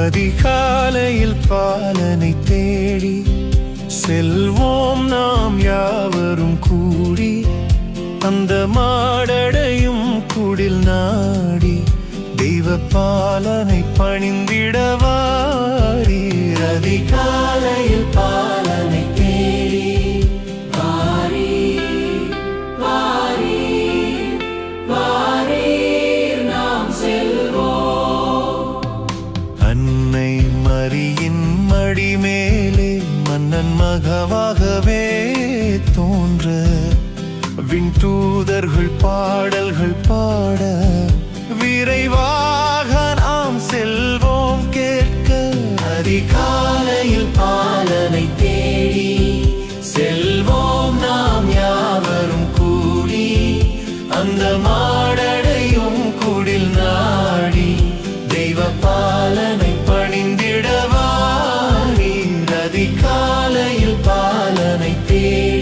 அதிகாலையில் பாலனை தேடி செல்வோம் நாம் யாவரும் கூடி அந்த மாடடையும் குடில் நாடி தெய்வ பாலனை பணிந்திடவாரி அதிகாலையில் பாலனை தேடி வாரி வாரி வாரீர் நாம் செல்வோம். அன்னை மரியின் மடி மேலே மன்னன் மகவாகவே தோன்ற விண்தூதர்கள் பாடல்கள் பாட விரைவாக நாம் செல்வோம் கேட்க. அதிகாலையில் பாலனை தேடி செல்வோம் நாம் யாவரும் கூடி. அந்த மாடடையும் குடில் நாடி தெய்வ பாலனை பணிந்திடவாரி அதிகாலையில் பாலனை தேடி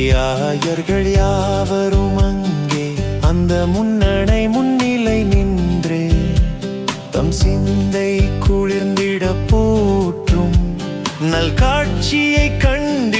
ஆயர்கள் யாவரும் அங்கே. அந்த முன்னடை முன்னிலை நின்றே தம் சிந்தை குளிர்ந்திட போற்றும். நல் காட்சியை கண்டு